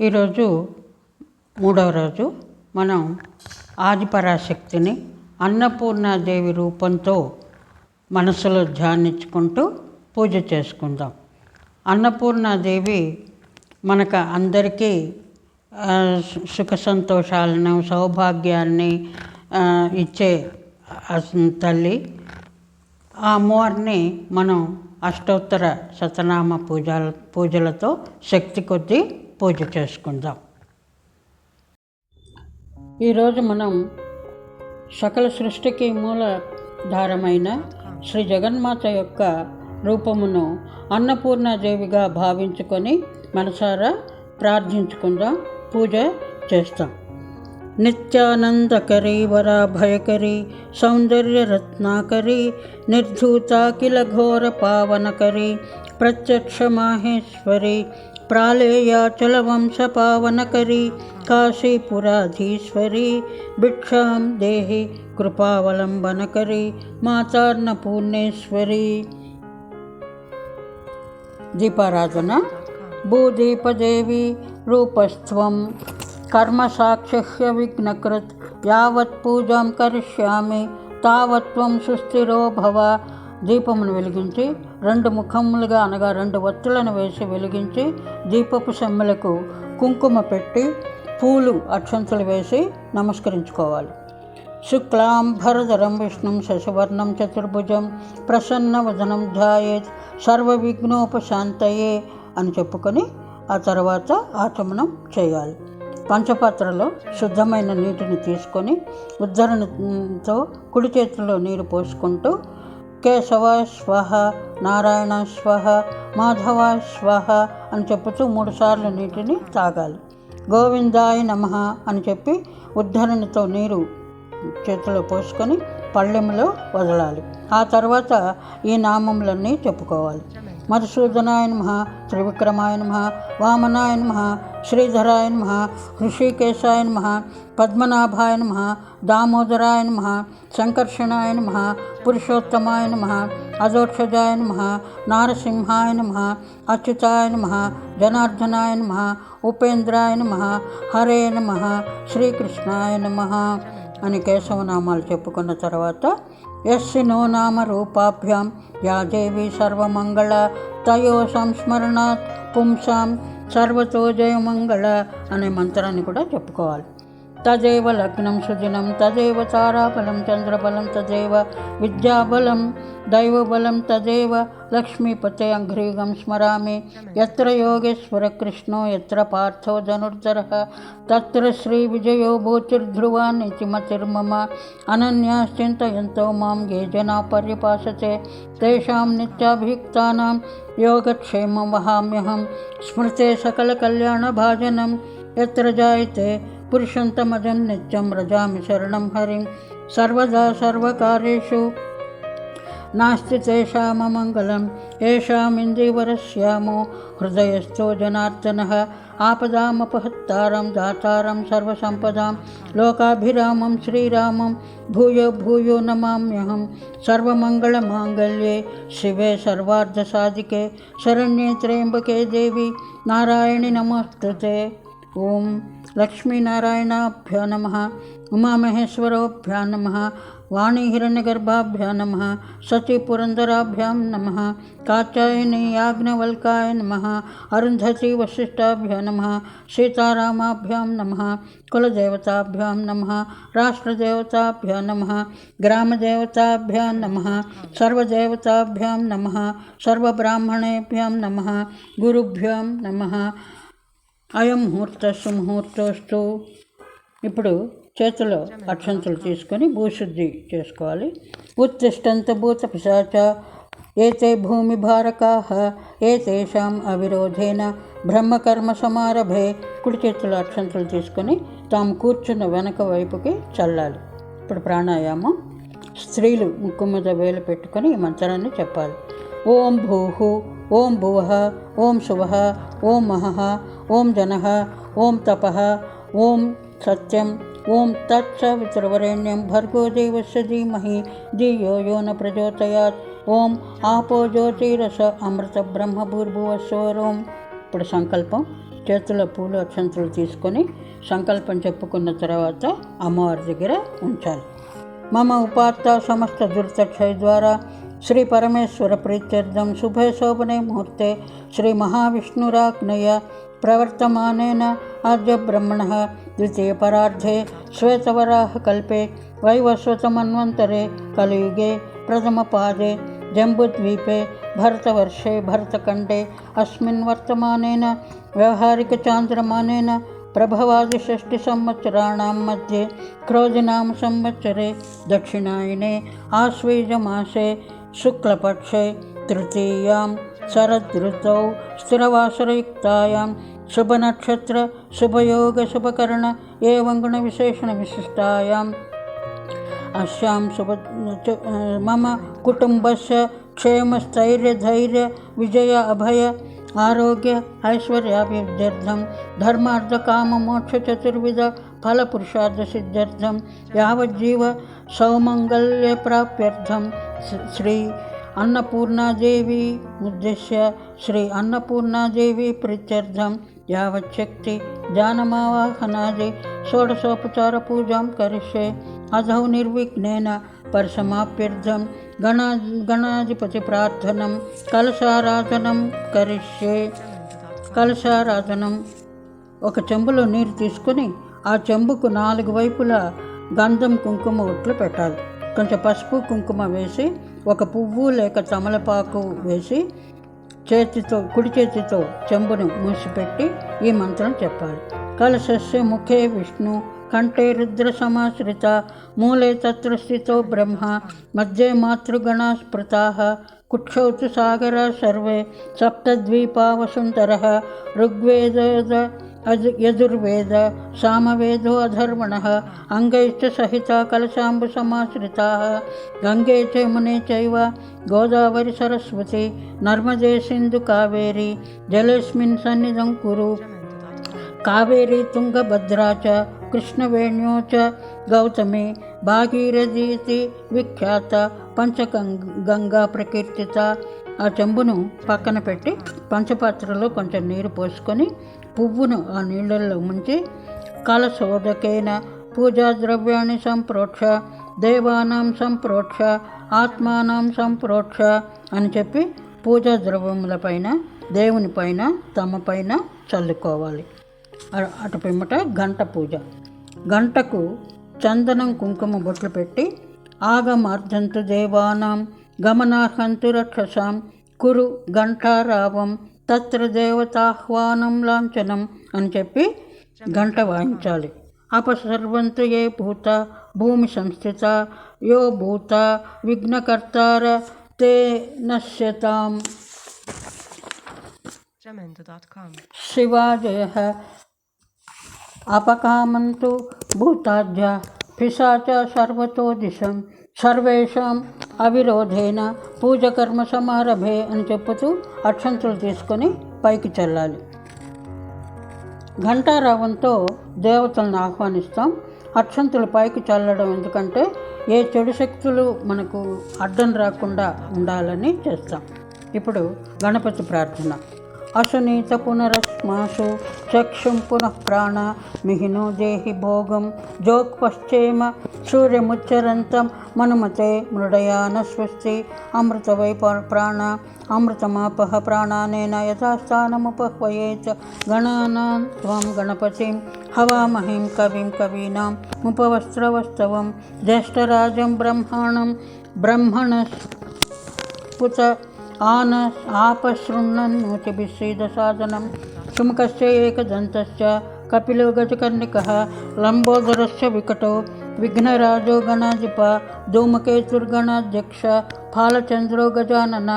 ఈరోజు మూడవ రోజు మనం ఆదిపరాశక్తిని అన్నపూర్ణాదేవి రూపంతో మనసులో ధ్యానించుకుంటూ పూజ చేసుకుందాం. అన్నపూర్ణాదేవి మనకు అందరికీ సుఖ సంతోషాలను సౌభాగ్యాన్ని ఇచ్చే తల్లి. ఆ అమ్మవారిని మనం అష్టోత్తర శతనామ పూజ పూజలతో శక్తి కొద్దీ పూజ చేసుకుందాం. ఈరోజు మనం సకల సృష్టికి మూలధారమైన శ్రీ జగన్మాత యొక్క రూపమును అన్నపూర్ణాదేవిగా భావించుకొని మనసారా ప్రార్థించుకుందాం పూజ చేస్తాం. నిత్యానందకరీ వరాభయకరీ సౌందర్యరత్నాకరీ నిర్ధూతాకిల ఘోర పావనకరీ ప్రత్యక్ష మాహేశ్వరి प्रालेयाचलवंशपावनकरी काशीपुराधीश्वरी भिक्षां देहि कृपावलम्बनकरी मातार्नपूर्णेश्वरी दीपाराधना, भूदीपदेवी रूपस्त्वं कर्मसाक्षिह्य विघ्नकृत् यावत् पूजां करिष्यामि तावत् त्वं सुस्थिरो भव దీపమును వెలిగించి రెండు ముఖములుగా అనగా రెండు వత్తులను వేసి వెలిగించి దీపపు సెమ్మలకు కుంకుమ పెట్టి పూలు అక్షంతలు వేసి నమస్కరించుకోవాలి. శుక్లాంభరధరం విష్ణుం శశివర్ణం చతుర్భుజం ప్రసన్నవదనం ధ్యాయేత్ సర్వవిఘ్నోపశాంతయే అని చెప్పుకొని ఆ తర్వాత ఆచమనం చేయాలి. పంచపాత్రలో శుద్ధమైన నీటిని తీసుకొని ఉద్ధరణతో కుడి చేతిలో నీరు పోసుకుంటూ కేశవ స్వహ నారాయణ స్వహ మాధవ స్వహ అని చెప్పుతూ మూడుసార్లు నీటిని తాగాలి గోవిందాయ నమ అని చెప్పి ఉద్ధరణితో నీరు చేతిలో పోసుకొని పళ్ళెంలో వదలాలి. ఆ తర్వాత ఈ నామములన్నీ చెప్పుకోవాలి. మధుసూదనాయ నమ త్రివిక్రమాయ నమ వామనాయ నమ శ్రీధరాయ నమ హృషికేశాయ నమ పద్మనాభాయ నమ దామోదరాయ నమ సంకర్షణాయ నమ పురుషోత్తమాయ నమ అదోక్షజాయ నమ నారసింహాయ నమ అచ్యుతాయ నమ జనార్దనాయ నమ ఉపేంద్రాయ నమ హరే నమ శ్రీకృష్ణాయ నమ అని కేశవనామాలు చెప్పుకున్న తర్వాత యస్సినో నామ రూపాభ్యాం యాదేవి సర్వమంగళ తయో సంస్మరణాత్ పుంసాం సర్వతో జయమంగళ అనే మంత్రాన్ని కూడా చెప్పుకోవాలి. तदेव लग्नं सुदिनं तदेव ताराफलं चन्द्रबलं तदेव विद्याबलं दैवबलं तदेव लक्ष्मीपते अङ्घ्रियुगं स्मरामि। यत्र योगेश्वरकृष्णो यत्र पार्थो धनुर्धरः, तत्र श्रीविजयो भूतिर्ध्रुवान् इति मतिर्मम अनन्याश्चिन्तयन्तो माँ ये जनाः पर्यपाशते तेषां नित्याभियुक्तानां योगक्षेमं वहाम्यहं, स्मृते सकलकल्याणभाजनं, यत्र जायते पुरुषन्तमजं नित्यं व्रजामि शरणं हरिं। सर्वदा सर्वकार्येषु नास्ति तेषाममङ्गलम् येषामिन्दीवरस्यामो हृदयस्थो जनार्दनः आपदामपहत्तारं दातारं सर्वसम्पदां लोकाभिरामं, श्रीरामं, भूयो भूयो नमाम्यहं सर्वमङ्गलमाङ्गल्ये शिवे सर्वार्धसाधिके, शरण्ये त्र्यम्बके देवी, नारायणि नमस्कृते ॐ నమస్తుతే ఓం లక్ష్మీనారాయణాభ్యో నమ ఉమామహేశ్వరోభ్యా నమ వాణీ హిరణ్యగర్భాభ్యా నమ సతీ పురందరాభ్యాం నమ కాచాయని యాజ్ఞవల్కాయ నమ అరుంధతి వశిష్టాభ్యో నమ సీతారామాభ్యాం నమ కులదేవతాభ్యాం నమ రాష్ట్రదేవతాభ్యో నమ గ్రామదేవతాభ్యాం నమ అయం ముహూర్త సుముహూర్తోస్తు ఇప్పుడు చేతిలో అక్షంతలు తీసుకొని భూశుద్ధి చేసుకోవాలి. ఉత్తిష్టంత భూత పిశాచ. ఏతే భూమి భారకా ఏతేషాం అవిరోధేన. బ్రహ్మకర్మ సమారభే. కుడి చేతిలో అక్షంతలు తీసుకొని తాము కూర్చున్న వెనక వైపుకి చల్లాలి. ఇప్పుడు ప్రాణాయామం. స్త్రీలు ముక్కు మీద వేలు పెట్టుకొని ఈ మంత్రాన్ని చెప్పాలి. ఓం భూహు ఓం భువ ఓం శువ ఓం మహ ఓం జన ఓం తప ఓం సత్యం ఓం తత్సవితృవరేణ్యం భర్గోదేవస్య ధీమహి ధియో యో న ప్రచోదయాత్. ఓం ఆపో జ్యోతిరస అమృత బ్రహ్మపూర్భువస్వరోం ఇప్పుడు సంకల్పం చేతుల పూలు అక్షంతలు తీసుకొని సంకల్పం చెప్పుకున్న తర్వాత అమ్మవారి దగ్గర ఉంచాలి. మమ ఉపాత్త సమస్త దుర్తక్షయ ద్వారా श्री परमेश्वर प्रीत्यर्थं शुभे शोभने मुहूर्ते श्रीमहाविष्णुराज्ञय प्रवर्तमानेन आद्य ब्रह्मणः द्वितीयपरार्धे श्वेतवराहकल्पे वैवस्वतमन्वन्तरे कलियुगे प्रथमपादे जम्बुद्वीपे भरतवर्षे भरतखण्डे अस्मिन् वर्तमानेन व्यवहारिकचान्द्रमानेन प्रभवादिषष्टिसंवत्सराणां मध्ये क्रोधिना संवत्सरे दक्षिणाने आश्वीजमासे शुक्लपक्षे तृतीयां शरदृतौ स्थिरवासरयुक्तायां शुभनक्षत्र शुभयोग शुभकर्ण एवं गुणविशेषणविशिष्टायाम् अस्यां शुभ मम कुटुम्बस्य क्षेमस्थैर्यधैर्य, विजय, अभय, आरोग्य ऐश्वर्याभिवृद्ध्यर्थं धर्मार्थकाममोक्षचतुर्विध फलपुरुषार्थसिद्ध्यर्थं यावज्जीव सौमङ्गल्यप्राप्त्यर्थं स- श्री अन्नपूर्णादेवी उद्देश्य श्री अन्नपूर्णादेवी प्रीत्यर्थं यावच्छक्ति जानमावाहनादि षोडशोपचारपूजां करिष्ये अधौ निर्विघ्नेन परसमाप्यर्थं गणा गणाधिपतिप्रार्थनं कलशाराधनं करिष्ये కలశారాధనం ఒక చెంబులో నీరు తీసుకొని ఆ చెంబుకు నాలుగు వైపులా గంధం కుంకుమ ఒట్లు పెట్టాలి. కొంచెం పసుపు కుంకుమ వేసి ఒక పువ్వు లేక తమలపాకు వేసి చేతితో కుడి చేతితో చెంబును మూసిపెట్టి ఈ మంత్రం చెప్పాలి. కలశస్య ముఖే విష్ణు కంఠే రుద్ర సమాశ్రిత మూలే తత్ర స్థితో బ్రహ్మ మధ్యే మాతృగణా స్మృతా కుక్షౌ సాగర సర్వే సప్తద్వీపా వసుంధర ఋగ్వేద అజ- యజుర్వేద సామవేదో అధర్మణ అంగైశ్చ సహిత కలశాంబు సమాశ్రిత గంగే చేమునే చైవ గోదావరి సరస్వతి నర్మదే సింధు కావేరి జలేస్మిన్ సన్నిధం కురు కావేరీ తుంగభద్రా చ కృష్ణవేణ్యో చ గౌతమి భాగీరథీతి విఖ్యాత పంచగంగా ప్రకీర్తిత ఆ చెంబును పక్కన పెట్టి పంచపాత్రలో కొంచెం నీరు పోసుకొని పువ్వును ఆ నీళ్ళల్లో ముంచి కలశోదకేన పూజాద్రవ్యాన్ని సంప్రోక్ష దేవానాం సంప్రోక్ష ఆత్మానాం సంప్రోక్ష అని చెప్పి పూజా ద్రవ్యముల పైన దేవుని పైన తమ పైన చల్లుకోవాలి. అటు పిమ్మట గంట పూజ. గంటకు చందనం కుంకుమ బొట్లు పెట్టి ఆగమార్జంతు దేవానాం గమనార్హంతు రక్షసాం కురు గంటారావం తత్ర దేవతాహ్వానం లాంఛనం అని చెప్పి గంట వాయించాలి. అపసర్వంతు ఏ భూత భూమి సంస్థిత యో భూత విఘ్నకర్తార తే నశ్యతాం. శివాజయ అపకామంతు భూతాద్య పిశాచ సర్వతో దిశం. సర్వేషాం అవిరోధేన పూజకర్మ సమారభే అని చెప్పుతూ అక్షంతులు తీసుకొని పైకి చల్లాలి. ఘంటారావంతో దేవతలను ఆహ్వానిస్తాం. అక్షంతులు పైకి చల్లడం ఎందుకంటే ఏ చెడు శక్తులు మనకు అడ్డం రాకుండా ఉండాలని చేస్తాం. ఇప్పుడు గణపతి ప్రార్థన. असुनीत पुनरस्मासु चक्षुं पुनः प्राण मिहिनो देहि भोगं जोक्पश्चेम सूर्यमुच्चरन्तं मनुमते मृडयानः स्वस्ति अमृतवै प्राण अमृतमापः प्राणानेन यथास्थानमुपह्वयेत् गणानां त्वां गणपतिं हवामहिं कविं कवीनां मुपवस्त्रवस्तवं ज्येष्ठराजं ब्रह्माणं ब्रह्मणस्पुत आन आपशृण्वन्नुच विश्रीदसादनं शुमक एकदन्तश्च कपिलो लंबोदर से विकटो, विघ्नराजो गणाधिप, धूमकेतुर्गणाध्यक्ष फालचंद्रो गजानन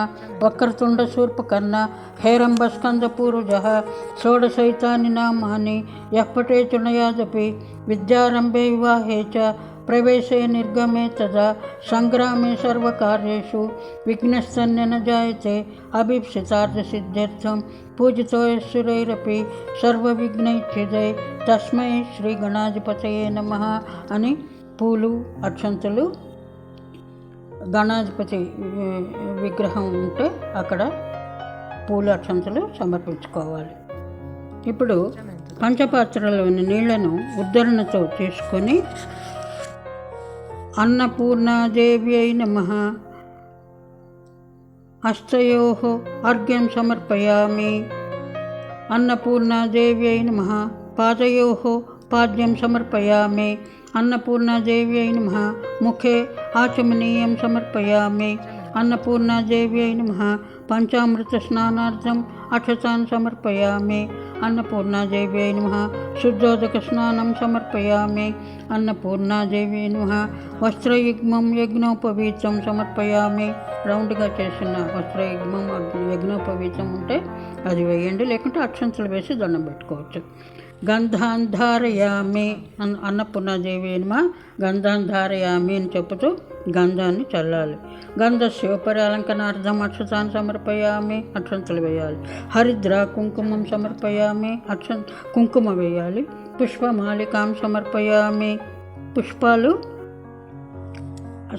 वक्रतुण्डशूर्पकर्ण हेरंबस्कंदपूर्वज षोडशैतानी नामानि, यः पटे विद्यारंभे विवाहे च प्रवेशे निर्गमे तदा सङ्ग्रामे सर्वकार्येषु विघ्नस्तन्य न जायते अभीप्सितार्थसिद्ध्यर्थं पूजितो यशुरैरपि సర్వవిఘ్నైచ్ఛిదే తస్మై శ్రీ గణాధిపతయే నమ అని పూలు అక్షంతలు గణాధిపతి ఏ, విగ్రహం ఉంటే అక్కడ పూలు అక్షంతలు సమర్పించుకోవాలి ఇప్పుడు పంచపాత్రలోని నీళ్లను ఉద్ధరణతో తీసుకొని అన్నపూర్ణాదేవ్యై నమ హస్తయో అర్ఘ్యం సమర్పయామి అన్నపూర్ణాదేవ్యై నమ పాదయో పాద్యం సమర్పయామి అన్నపూర్ణాదేవ్యై నమ ముఖే ఆచమనీయం సమర్పయామి అన్నపూర్ణాదేవ్యై నమ పంచామృత స్నానార్థం అక్షతాన్ సమర్పయామి అన్నపూర్ణాదేవ్యై నమ శుద్ధోదక స్నానం సమర్పయామి అన్నపూర్ణాదేవ్యై నమ వస్త్రయుగ్మం యజ్ఞోపవీతం సమర్పయామి రౌండ్గా చేసిన వస్త్రయుగ్మం యజ్ఞోపవీతం ఉంటే అది వేయండి లేకుంటే అక్షంతలు వేసి దండం పెట్టుకోవచ్చు. గంధాన్ ధారయామి అన్న అన్నపూర్ణాదేవి నమ గంధాన్ ధారయామి అని చెబుతూ గంధాన్ని చల్లాలి. గంధస్యోపరి అలంకనార్థం అక్షతాన్ని సమర్పయామి అక్షంతలు వేయాలి హరిద్ర కుంకుమం సమర్పయామి అక్ష కుంకుమ వేయాలి. పుష్పమాలికాం సమర్పయామి పుష్పాలు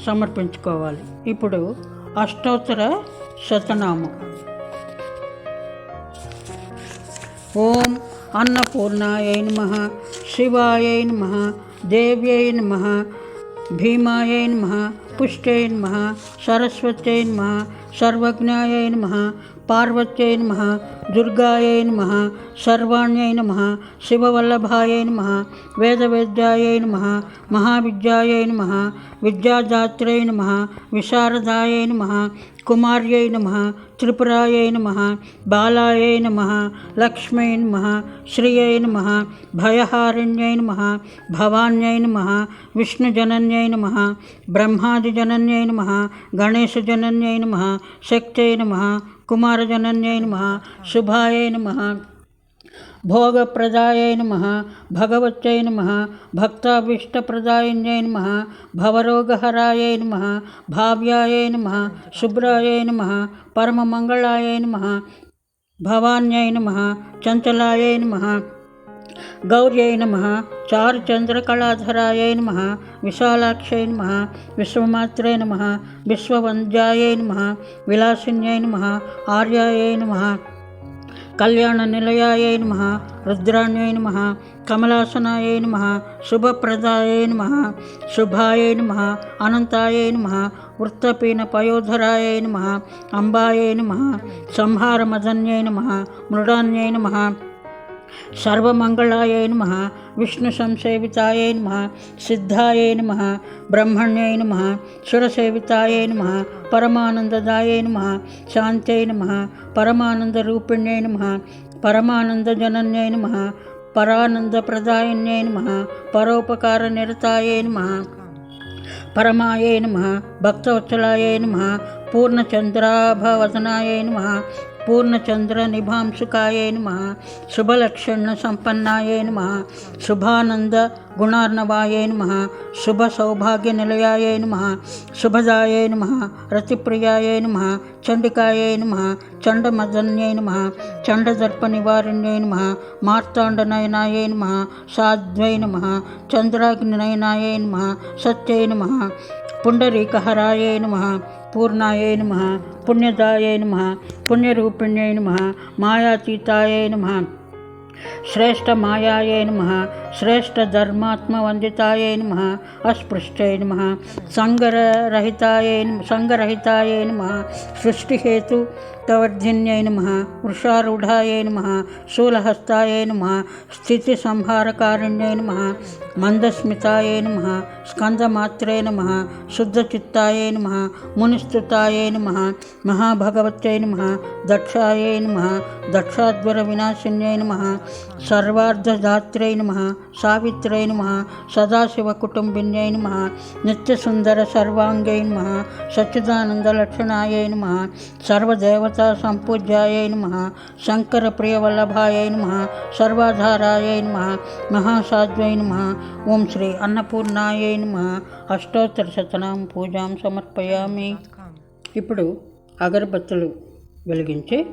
సమర్పించుకోవాలి. ఇప్పుడు అష్టోత్తర శతనామం. ఓం అన్నపూర్ణాయై నమ శివాయై నమ దేవ్యై నమ భీమాయై నమ పుష్ట్యై నమ సరస్వత్యై నమ సర్వజ్ఞాయై నమ పార్వత్యై నమ దుర్గాయై నమ సర్వాణ్యై నమ శివవల్లభాయై నమ వేదవేద్యాయై నమ మహావిద్యాయై నమ విద్యాదాత్రై నమ విశారదాయై నమ కుమార్యై నమ త్రిపురాయై నమ బాలాయై నమ లక్ష్మై నమ శ్రియై నమ భయహారిణ్యై నమ భవాన్యై నమ విష్ణుజనన్యై నమ బ్రహ్మాదిజనన్యై నమ గణేశజనన్యై నమ శక్త్యై నమ కుమారజనన్యై నమ శుభాయై నమ భోగప్రదాయై నమ భగవత్యై నమ భక్తాభీష్టప్రదాయిన్యై నమ భవరోగహరాయై నమ భావ్యాయై నమ శుభ్రాయై నమ పరమమంగళాయై నమ భవాన్యై నమ చంచలాయై నమ గౌర్యై నమ చారుచంద్రకళాధరాయై నమ విశాలాక్షై నమ విశ్వమాత్రే నమ విశ్వవంద్యాయై నమ విలాసిన్యై నమ ఆర్యాయై నమ కళ్యాణ నిలయాయ నమ రుద్రాణ్యై నమ కమలాసనాయ నమ శుభప్రదాయ నమ శుభాయ నమ అనంతాయ నమ వృత్తపీన పయోధరాయ నమ అంబాయ నమ సంహారమదన్యై నమ మృడాన్యై నమ సర్వమంగళాయై నమ విష్ణు సంసేవితాయై నమ సిద్ధాయై నమ బ్రహ్మణ్యై నమ సురసేవితాయై నమ పరమానందదాయై నమ శాంత్యై నమ పరమానందరూపిణ్యై నమ పరమానందజనన్యై నమ పరానందప్రదాయిన్యై నమ పరోపకారనిరతాయై నమ పరమాయై నమ భక్తవత్సలాయై నమ పూర్ణచంద్రాభవదనాయై నమ పూర్ణచంద్ర నిభాంసుకాయ నమ శుభలక్షణ సంపన్నాయ నమ శుభానంద గుణార్ణవాయ నమ శుభ సౌభాగ్య నిలయాయ నమ శుభదాయ నమ రతిప్రియాయ నమ చండికాయ నమ చండమదన్యై నమ చండదర్ప నివారణ్యై నమ మార్తాండనయనాయ నమ సాధ్వై నమ చంద్రాగ్నినయనాయై నమ సత్యై నమ పుండరీకహరాయ నమ పూర్ణాయ నమ పుణ్యదాయ నమ పుణ్యరూపిణ్యై నమ మాయాతీతాయ నమ శ్రేష్ఠ మాయాయై నమ శ్రేష్ఠ ధర్మాత్మవందితాయై నమ అస్పృష్టై నమ సంగరహితాయై సంగరహితాయై నమ సృష్టిహేతు తవర్ధిన్యై నమ వృషారూఢాయై నమ శూలహస్తాయై నమ స్థితి సంహారకారుణ్యై నమ మందస్మితాయై నమ స్కందమాత్రే నమ శుద్ధచిత్తాయై నమ మునిస్తుతాయై నమ మహాభగవత్యై నమ దక్షాయై నమ దక్షాద్వర వినాశిన్యై నమ సర్వార్ధదాత్రై నమ సావిత్రై నమ సదాశివకుటుంబిన్యై నమ నిత్యసుందర సర్వాంగై నమ సచ్చిదానందలక్షణాయై నమ సర్వదేవత సంపూజ్యాయై నమ. శంకర ప్రియవల్లభాయ నమ. సర్వాధారాయ నమ. మహాసాధ్వై నమ. ఓం శ్రీ అన్నపూర్ణాయ నమ. అష్టోత్తర శతనాం పూజాం సమర్పయామి. ఇప్పుడు అగరబత్తులు వెలిగించి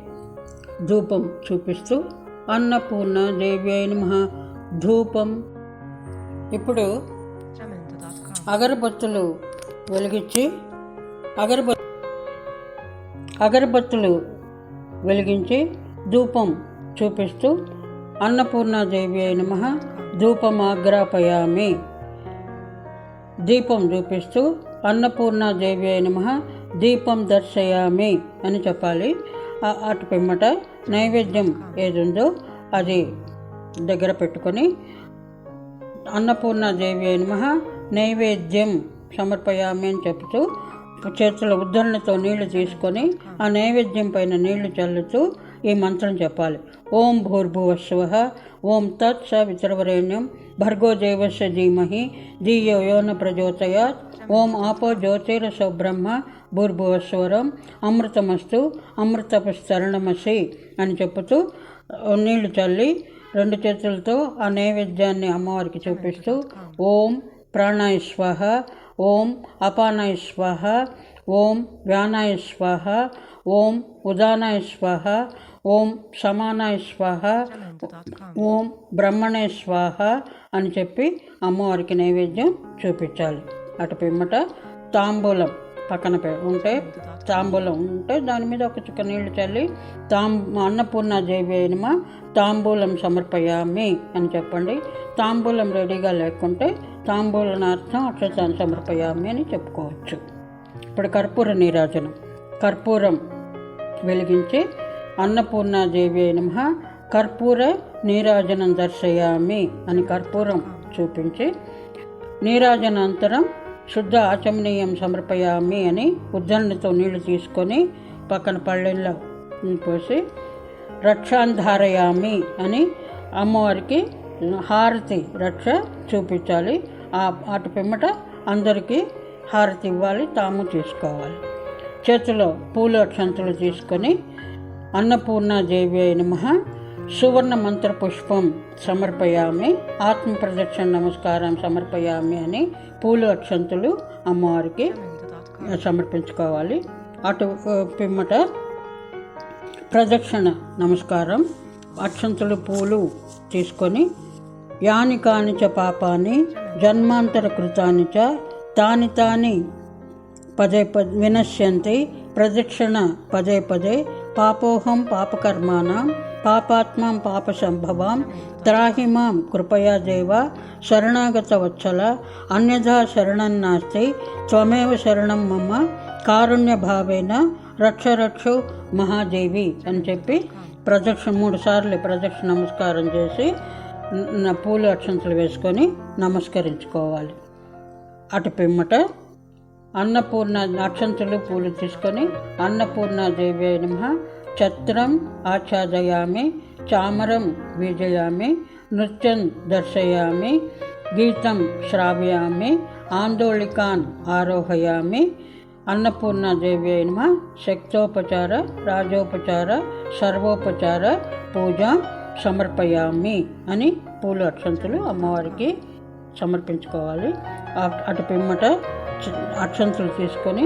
ధూపం చూపిస్తూ అన్నపూర్ణ దేవి అయిన మహా ధూపం. ఇప్పుడు అగరబత్తులు వెలిగించి అగరబత్తు అగరబత్తులు వెలిగించి ధూపం చూపిస్తూ అన్నపూర్ణాదేవి అయిన మహా ధూపమాగ్రాపయామి. దీపం చూపిస్తూ అన్నపూర్ణాదేవి అయిన మహా దీపం దర్శయామి అని చెప్పాలి. అటు పిమ్మట నైవేద్యం ఏది ఉందో అది దగ్గర పెట్టుకొని అన్నపూర్ణాదేవి అయిన మహా నైవేద్యం సమర్పయామి అని చెబుతూ చేతుల ఉద్ధరణతో నీళ్ళు తీసుకొని ఆ నైవేద్యం పైన నీళ్ళు చల్లుతూ ఈ మంత్రం చెప్పాలి. ఓం భూర్భువస్వ ఓం తత్ స భర్గో దేవస్య ధీమహి ధియో యోన ప్రచోదయాత్. ఓం ఆపో జ్యోతిరసో బ్రహ్మ భూర్భువస్వరం అమృతమస్తు అమృతపుస్తరణమసి అని చెప్పుతూ నీళ్ళు చల్లి రెండు చేతులతో ఆ నైవేద్యాన్ని అమ్మవారికి చూపిస్తూ ఓం ప్రాణాయ స్వాహ ఓం అపానాయ ఓం వ్యానాయ ఓం ఉదానాయ ఓం సమానాయ స్వాహ ఓం బ్రహ్మణే స్వాహ అని చెప్పి అమ్మవారికి నైవేద్యం చూపించాలి. అటు పిమ్మట తాంబూలం. పక్కన ఉంటే తాంబూలం ఉంటే దాని మీద ఒక చుక్క నీళ్ళు చల్లి తాం అన్నపూర్ణ దేవి తాంబూలం సమర్పయామి అని చెప్పండి. తాంబూలం రెడీగా లేకుంటే తాంబూలనార్థం అక్షతాన్ని సమర్పయామి అని చెప్పుకోవచ్చు. ఇప్పుడు కర్పూర నీరాజనం. కర్పూరం వెలిగించి అన్నపూర్ణాదేవి అయిన నమః కర్పూర నీరాజనం దర్శయామి అని కర్పూరం చూపించి నీరాజనాంతరం శుద్ధ ఆచమనీయం సమర్పయామి అని ఉద్ధరణతో నీళ్ళు తీసుకొని పక్కన పళ్ళెల్లో పోసి రక్షాంధారయామి అని అమ్మవారికి హారతి రక్ష చూపించాలి. ఆ అటు పిమ్మట అందరికీ హారతి ఇవ్వాలి తాము తీసుకోవాలి. చేతిలో పూలు అక్షంతలు తీసుకొని అన్నపూర్ణాదేవి అయిన మహా సువర్ణ మంత్ర పుష్పం సమర్పయామి ఆత్మ ప్రదక్షిణ నమస్కారం సమర్పయామి అని పూలు అక్షంతులు అమ్మవారికి సమర్పించుకోవాలి. అటు పిమ్మట ప్రదక్షిణ నమస్కారం అక్షంతులు పూలు తీసుకొని యాని కానిచ చ పాపాని జన్మాంతర కృతాని చ తాని తాని పదే పదే వినశ్యంతి ప్రదక్షిణ పదే పదే పాపోహం పాపకర్మాణం పాపాత్మాం పాప సంభవాం త్రాహి మాం కృపయా దేవ శరణాగత వత్సల అన్యథా శరణం నాస్తి త్వమేవ శరణం మమ కారుణ్య భావేన రక్షరక్షు మహాదేవి అని చెప్పి ప్రదక్షిణ మూడు సార్లు ప్రదక్షిణ నమస్కారం చేసి పూలు అక్షంతలు వేసుకొని నమస్కరించుకోవాలి. అటు పిమ్మట అన్నపూర్ణ అక్షంతులు పూలు తీసుకొని అన్నపూర్ణాదేవి నమ ఛత్రం ఆచ్ఛాదయామి చామరం వీజయామి నృత్యం దర్శయామి గీతం శ్రావయామి ఆందోళికాన్ ఆరోహయామి అన్నపూర్ణాదేవి అయిన శక్తోపచార రాజోపచార సర్వోపచార పూజ సమర్పయామి అని పూలు అక్షంతులు అమ్మవారికి సమర్పించుకోవాలి. అటు పిమ్మట అక్షంతులు తీసుకొని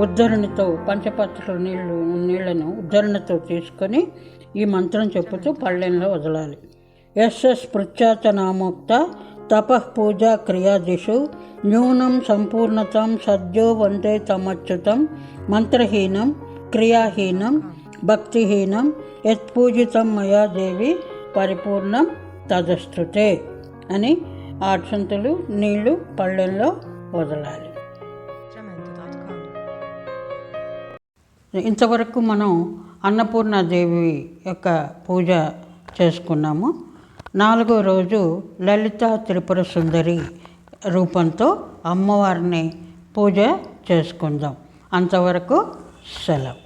ఉద్ధరణితో పంచపత్ర నీళ్ళు నీళ్ళను ఉద్ధరణతో తీసుకొని ఈ మంత్రం చెప్పుతూ పళ్ళెంలో వదలాలి. ఎస్ స్పృచ్చాత నామోక్త తపః పూజా క్రియాదిషు న్యూనం సంపూర్ణతం సద్యో వందే తమచ్యుతం మంత్రహీనం క్రియాహీనం భక్తిహీనం యత్పూజితం మయా దేవి పరిపూర్ణం తదస్తుతే అని ఆర్సంతులు నీళ్ళు పళ్ళెంలో వదలాలి. ఇంతవరకు మనం అన్నపూర్ణాదేవి యొక్క పూజ చేసుకున్నాము. నాలుగో రోజు లలిత త్రిపుర సుందరి రూపంతో అమ్మవారిని పూజ చేసుకుందాం. అంతవరకు సెలవు.